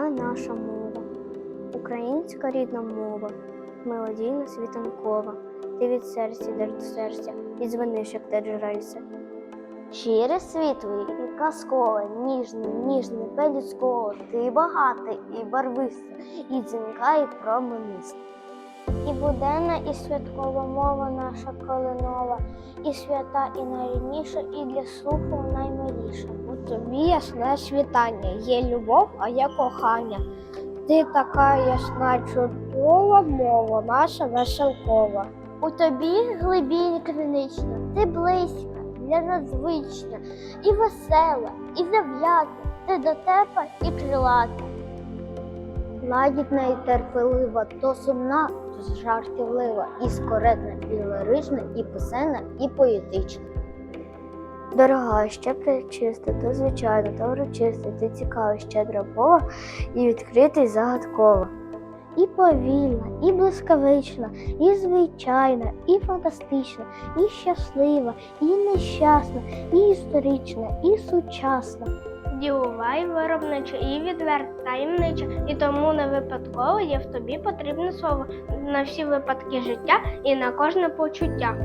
наша мова, українська рідна мова, мелодійна світанкова. Ти від серця йдеш до серця і дзвониш, як держайся. Щире світлий і казкове, ніжний, ніжний, пелюцького, ти багатий і барвистий, і дзвінка, і промениста. І буденна, і святкова мова наша калинова, і свята, і найрідніша, і для слуху наймиліша. У тобі ясне світання, є любов, а є кохання. Ти така ясна, чудова мова, наша веселкова. У тобі глибінь кринична, ти близька, для надзвична, і весела, і зав'ята, ти дотепа і крилата. Лагідна і терпелива, то сумна, то жартівлива, і скоретна, і лирична, і писенна, і поетична. Дорога, ще причиста, то звичайно, то урочиста, ти цікава, щедра Бога, і відкрита, і загадкова. І повільна, і блискавична, і звичайна, і фантастична, і щаслива, і нещасна, і історична, і сучасна. Ділова і і відверта, таємнича, і тому не випадково є в тобі потрібне слово на всі випадки життя і на кожне почуття.